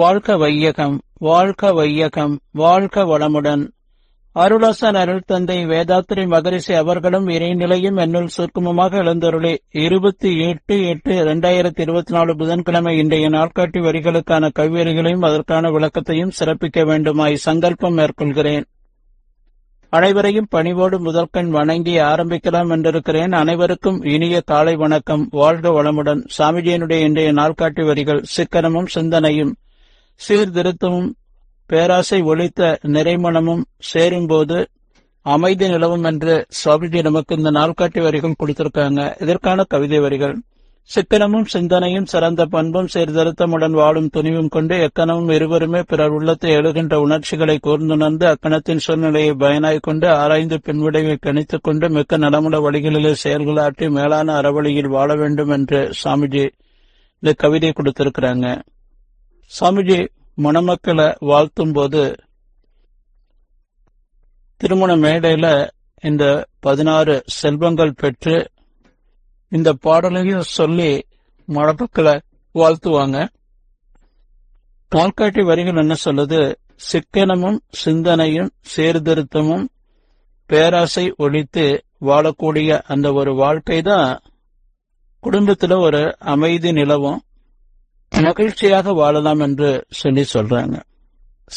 வாழ்க வையகம் வாழ்க வையகம் வாழ்க வளமுடன். அருளாசன் அருள் தந்தை வேதாத்திரி மகரிஷி அவர்களும் இறைநிலையும் என்னுள் சுருக்கமாக எழுந்தருளே. இருபத்தி எட்டு எட்டு இரண்டாயிரத்தி இருபத்தி நாலு புதன்கிழமை இன்றைய நாட்காட்டி வரிகளுக்கான கவியறிகளையும் அதற்கான விளக்கத்தையும் சிறப்பிக்க வேண்டுமாய் சங்கல்பம் மேற்கொள்கிறேன். அனைவரையும் பணிவோடு முதற்கண் வணங்கி ஆரம்பிக்கலாம் என்றிருக்கிறேன். அனைவருக்கும் இனிய காலை வணக்கம். வாழ்க வளமுடன். சாமிஜியனுடைய இன்றைய நாள்காட்டி வரிகள் சிக்கனமும் சிந்தனையும் சீர்திருத்தமும் பேராசை ஒழித்த நிறைமணமும் சேரும்போது அமைதி நிலவும் என்று சுவாமிஜி நமக்கு இந்த நாள்காட்டி வரிகள் கொடுத்திருக்காங்க. இதற்கான கவிதை வரிகள். சிக்கனமும் சிந்தனையும் சிறந்த பண்பும் சீர்திருத்தமுடன் வாழும் துணிவும் கொண்டு எக்கனமும் இருவருமே பிறர் உள்ளத்தை எழுகின்ற உணர்ச்சிகளை கூர்ந்துணர்ந்து அக்கணத்தின் சூழ்நிலையை பயனாய்க் கொண்டு ஆராய்ந்து பின்விடைவை கணித்துக் கொண்டு மிக்க நலமுட வழிகளிலே செயல்களாற்றி மேலான அறவழியில் வாழ வேண்டும் என்று சாமிஜி இந்த கவிதை கொடுத்திருக்கிறாங்க. சாமிஜி மணமக்களை வாழ்த்தும் போது திருமண மேடையில இந்த பதினாறு செல்வங்கள் பெற்று இந்த பாடலையும் சொல்லி மணமக்களை வாழ்த்துவாங்க. கால்காட்டி வரிகள் என்ன சொல்லுது? சிக்கனமும் சிந்தனையும் சீர்திருத்தமும் பேராசை ஒழித்து வாழக்கூடிய அந்த ஒரு வாழ்க்கை தான் குடும்பத்துல ஒரு அமைதி நிலவும். மகிழ்ச்சியாக வாழலாம் என்று சொல்லி சொல்றாங்க.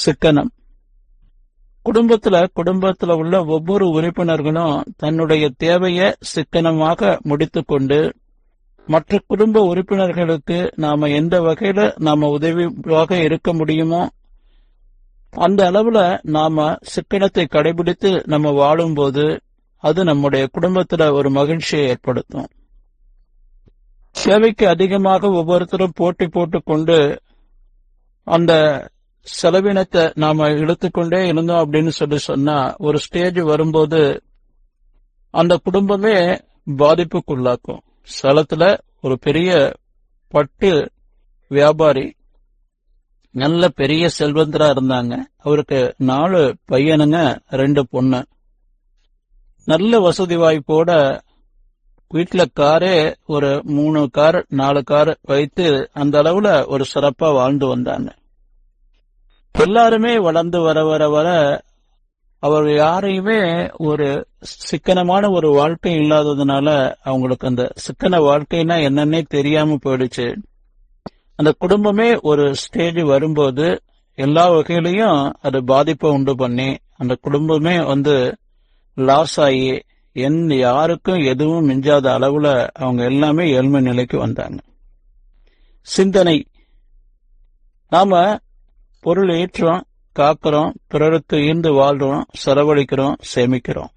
சிக்கனம். குடும்பத்துல குடும்பத்துல உள்ள ஒவ்வொரு உறுப்பினர்களும் தன்னுடைய தேவையை சிக்கனமாக முடித்துக்கொண்டு மற்ற குடும்ப உறுப்பினர்களுக்கு நாம எந்த வகையில நாம உதவியாக இருக்க முடியுமோ அந்த அளவுல நாம சிக்கனத்தை கடைபிடித்து நம்ம வாழும்போது அது நம்முடைய குடும்பத்துல ஒரு மகிழ்ச்சியை ஏற்படுத்தும். சேவைக்கு அதிகமாக ஒவ்வொருத்தரும் போட்டி போட்டுக்கொண்டு அந்த செலவினத்தை நாம இழுத்துக்கொண்டே இருந்தோம் அப்படின்னு சொல்லி சொன்னா ஒரு ஸ்டேஜ் வரும்போது அந்த குடும்பமே பாதிப்புக்குள்ளாக்கும். சேலத்துல ஒரு பெரிய பட்டு வியாபாரி நல்ல பெரிய செல்வந்தரா இருந்தாங்க. அவருக்கு நாலு பையனுங்க ரெண்டு பொண்ணு. நல்ல வசதி வாய்ப்போட வீட்டுல காரே ஒரு மூணு கார் நாலு கார் வைத்து அந்த அளவுல ஒரு சிறப்பா வாழ்ந்து வந்தாங்க. எல்லாருமே வளர்ந்து வர வர வர அவர் யாரையுமே ஒரு சிக்கனமான ஒரு வாழ்க்கை இல்லாததுனால அவங்களுக்கு அந்த சிக்கன வாழ்க்கைனா என்னன்னே தெரியாம போயிடுச்சு. அந்த குடும்பமே ஒரு ஸ்டேஜ் வரும்போது எல்லா வகையிலையும் அது பாதிப்பை உண்டு பண்ணி அந்த குடும்பமே வந்து லாஸ் ஆகி என் யாருக்கும் எதுவும் மிஞ்சாத அளவுல அவங்க எல்லாமே ஏழ்மை நிலைக்கு வந்தாங்க. சிந்தனை. நாம பொருள் ஏற்றோம் காக்கிறோம் பிறருக்கு ஈர்ந்து வாழ்றோம் செலவழிக்கிறோம் சேமிக்கிறோம்.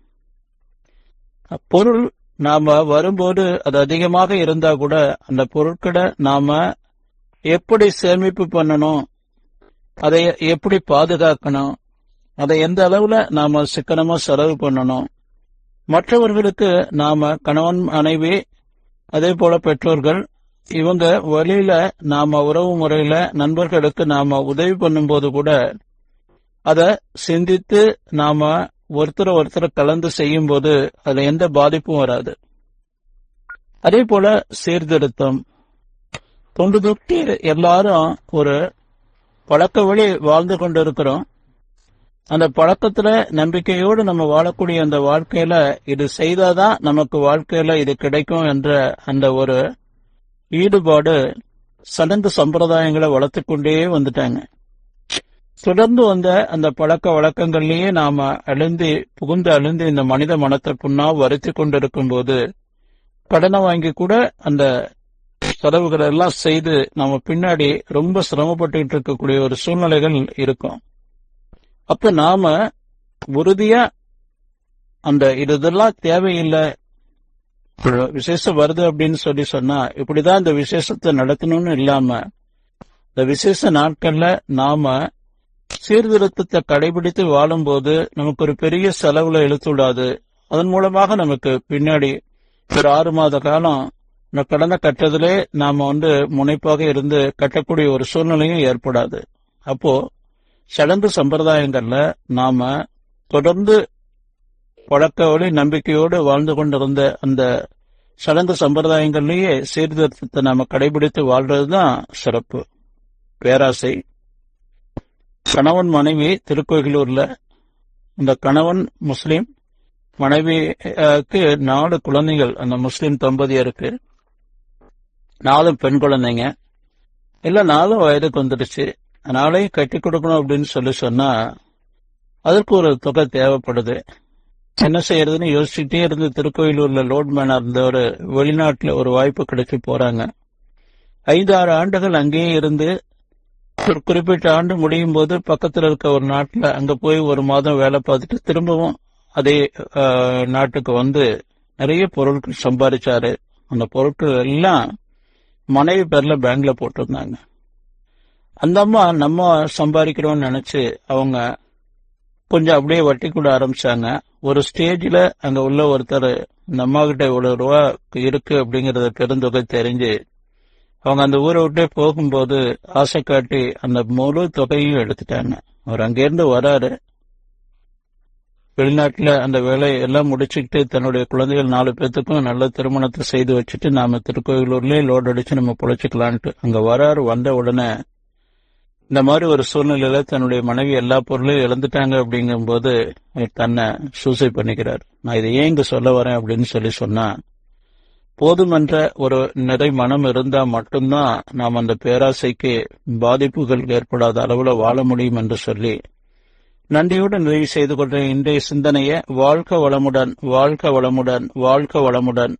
பொருள் நாம வரும்போது அது அதிகமாக இருந்தா கூட அந்த பொருட்களை நாம எப்படி சேமிப்பு பண்ணணும் அதை எப்படி பாதுகாக்கணும் அதை எந்த அளவுல நாம சிக்கனமா செலவு பண்ணணும் மற்றவர்களுக்கு நாம கணவன் மனைவி அதே போல பெற்றோர்கள் இவங்க வழியில நாம உறவு முறையில நண்பர்களுக்கு நாம உதவி பண்ணும்போது கூட அத சிந்தித்து நாம ஒருத்தர் ஒருத்தர் கலந்து செய்யும் போது அதுல எந்த பாதிப்பும் வராது. அதே போல சீர்திருத்தம். தொண்டு தொட்டி எல்லாரும் ஒரு பழக்க வழி வாழ்ந்து கொண்டிருக்கிறோம். அந்த பழக்கத்துல நம்பிக்கையோடு நம்ம வாழக்கூடிய அந்த வாழ்க்கையில இது செய்தாதான் நமக்கு வாழ்க்கையில இது கிடைக்கும் என்ற அந்த ஒரு ஈடுபாடு சடங்கு சம்பிரதாயங்களை வளர்த்து கொண்டே வந்துட்டாங்க. தொடர்ந்து வந்த அந்த பழக்க வழக்கங்கள்லயே நாம அழுந்தி புகுந்து அழுந்து இந்த மனித மனத்தை புண்ணா வருத்தி கொண்டிருக்கும் போது கடனை வாங்கி கூட அந்த செலவுகளை எல்லாம் செய்து நம்ம பின்னாடி ரொம்ப சிரமப்பட்டுக்கிட்டு இருக்கக்கூடிய ஒரு சூழ்நிலைகள் இருக்கும். அப்ப நாம உறுதியா அந்த இதெல்லாம் தேவையில்லை. விசேஷம் வருது அப்படின்னு சொல்லி சொன்னா இப்படிதான் இந்த விசேஷத்தை நடத்தணும்னு இல்லாம இந்த விசேஷ நாட்கள்ல நாம சீர்திருத்தத்தை கடைபிடித்து வாழும்போது நமக்கு ஒரு பெரிய செலவுல இழுத்துடாது. அதன் மூலமாக நமக்கு பின்னாடி ஒரு ஆறு மாத காலம் இந்த கடனை கட்டுறதுலே நாம வந்து முனைப்பாக இருந்து கட்டக்கூடிய ஒரு சூழ்நிலையும் ஏற்படாது. அப்போ சடங்கு சம்பிரதாயங்கள்ல நாம தொடர்ந்து பழக்கோடு நம்பிக்கையோடு வாழ்ந்து கொண்டிருந்த அந்த சடங்கு சம்பிரதாயங்கள்லயே சீர்திருத்தத்தை நாம கடைபிடித்து வாழ்றதுதான் சிறப்பு. பேராசை. கணவன் மனைவி திருக்கோயிலூர்ல இந்த கணவன் முஸ்லீம் மனைவிக்கு நாலு குழந்தைகள் அந்த முஸ்லீம் தம்பதியருக்கு நாலு பெண் குழந்தைங்க. இல்ல நாலும் வயதுக்கு வந்துடுச்சு. நாளையும் கட்டி கொடுக்கணும் அப்படின்னு சொல்லி சொன்னா அதற்கு ஒரு தொகை தேவைப்படுது. என்ன செய்யறதுன்னு யோசிச்சுட்டே இருந்து திருக்கோயிலூர்ல லோட்மேனா இருந்தவர் வெளிநாட்டுல ஒரு வாய்ப்பு கிடைச்சி போறாங்க. ஐந்து ஆறு ஆண்டுகள் அங்கேயே இருந்து ஒரு குறிப்பிட்ட ஆண்டு முடியும் போது பக்கத்துல இருக்க ஒரு நாட்டுல அங்க போய் ஒரு மாதம் வேலை பார்த்துட்டு திரும்பவும் அதே நாட்டுக்கு வந்து நிறைய பொருட்கள் சம்பாதிச்சாரு அந்த பொருட்கள் எல்லாம் மனைவி பேர்ல பேங்க்ல போட்டிருந்தாங்க. அந்த அம்மா நம்ம சம்பாதிக்கிறோம்னு நினைச்சு அவங்க கொஞ்சம் அப்படியே வட்டி கூட ஆரம்பிச்சாங்க. ஒரு ஸ்டேஜில் அங்கே உள்ள ஒருத்தர் இந்த அம்மா கிட்ட இவ்வளவு ரூபா இருக்கு அப்படிங்கறத பெருந்தொகை தெரிஞ்சு அவங்க அந்த ஊரை விட்டே போகும்போது ஆசை காட்டி அந்த முழு தொகையும் எடுத்துட்டாங்க. அவர் அங்கேருந்து வராரு. வெளிநாட்டில் அந்த வேலையை எல்லாம் முடிச்சுக்கிட்டு தன்னுடைய குழந்தைகள் நாலு பேர்த்துக்கும் நல்ல திருமணத்தை செய்து வச்சுட்டு நாம திருக்கோயிலூர்லேயே லோடு அடிச்சு நம்ம பொழைச்சிக்கலான்ட்டு அங்கே வராரு வந்த உடனே இந்த மாதிரி ஒரு சூழ்நிலையில தன்னுடைய மனைவி எல்லா பொருளையும் இழந்துட்டாங்க அப்படிங்கும்போது தன்னை சூசைட் பண்ணிக்கிறார். நான் இதை ஏன் இங்க சொல்ல வரேன் அப்படின்னு சொல்லி சொன்னா போதுமென்ற ஒரு நிறை மனம் இருந்தா மட்டும்தான் நாம் அந்த பேராசைக்கு பாதிப்புகள் ஏற்படாத அளவுல வாழ முடியும் என்று சொல்லி நன்றியுடன் நிறைவு செய்து கொண்ட இன்றைய சிந்தனையை வாழ்க்க வளமுடன் வாழ்க்க வளமுடன் வாழ்க்க வளமுடன்.